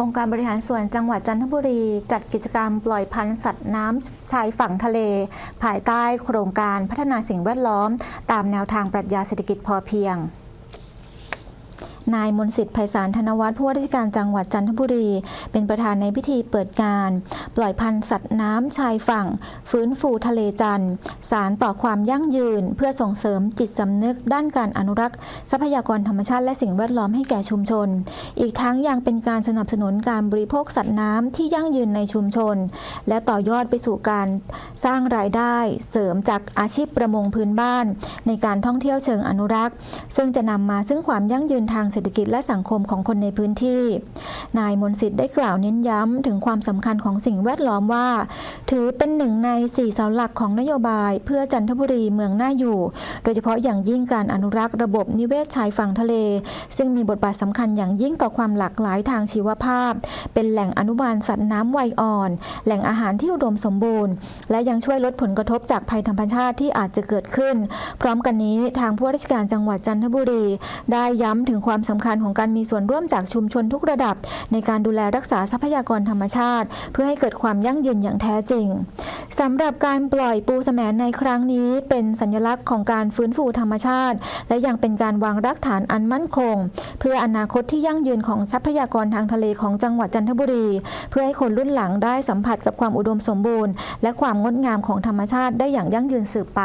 องค์การบริหารส่วนจังหวัดจันทบุรี จัดกิจกรรมปล่อยพันธุ์สัตว์น้ำชายฝั่งทะเล ภายใต้โครงการพัฒนาสิ่งแวดล้อม ตามแนวทางปรัชญาเศรษฐกิจพอเพียง นายมนสิทธิ์ไพศาลธนวัฒน์ผู้ว่าราชการจังหวัดจันทบุรี เป็นประธานในพิธีเปิดการปล่อยพันธุ์สัตว์น้ำชายฝั่ง ฟื้นฟูทะเลจันทร์สารต่อความยั่งยืน เพื่อส่งเสริมจิตสำนึก ด้านการอนุรักษ์ ทรัพยากรธรรมชาติและสิ่งแวดล้อมให้แก่ชุมชน อีกทั้งยังเป็นการสนับสนุนการบริโภคสัตว์น้ำที่ยั่งยืนในชุมชน และต่อยอดไปสู่การสร้างรายได้เสริมจากอาชีพประมงพื้นบ้าน ในการท่องเที่ยวเชิงอนุรักษ์ ซึ่งจะนำมาซึ่งความยั่งยืนทางเศรษเศรษฐกิจและสังคมของคนในพื้นที่ นายมนสิทธิ์ได้กล่าวเน้นย้ำถึงความสำคัญของสิ่งแวดล้อมว่า ถือเป็นหนึ่งในสี่เสาหลักของนโยบาย เพื่อจันทบุรีเมืองน่าอยู่ โดยเฉพาะอย่างยิ่งการอนุรักษ์ระบบนิเวศชายฝั่งทะเล ซึ่งมีบทบาทสำคัญอย่างยิ่งต่อความหลากหลายทางชีวภาพ เป็นแหล่งอนุบาลสัตว์น้ำวัยอ่อน แหล่งอาหารที่อุดมสมบูรณ์ และยังช่วยลดผลกระทบจากภัยธรรมชาติที่อาจจะเกิดขึ้น พร้อมกันนี้ทางผู้ราชการจังหวัดจันทบุรี ได้ย้ำถึงความสำคัญของการมีส่วนร่วมจากชุมชนทุกระดับ ในการดูแลรักษาทรัพยากรธรรมชาติ เพื่อให้เกิดความยั่งยืนอย่างแท้จริงสำหรับการปล่อยปูแสมในครั้งนี้เป็นสัญลักษณ์ของการฟื้นฟูธรรมชาติ และยังเป็นการวางรากฐานอันมั่นคง เพื่ออนาคตที่ยั่งยืนของทรัพยากรทางทะเลของจังหวัดจันทบุรี เพื่อให้คนรุ่นหลังได้สัมผัสกับความอุดมสมบูรณ์ และความงดงามของธรรมชาติได้อย่างยั่งยืนสืบไป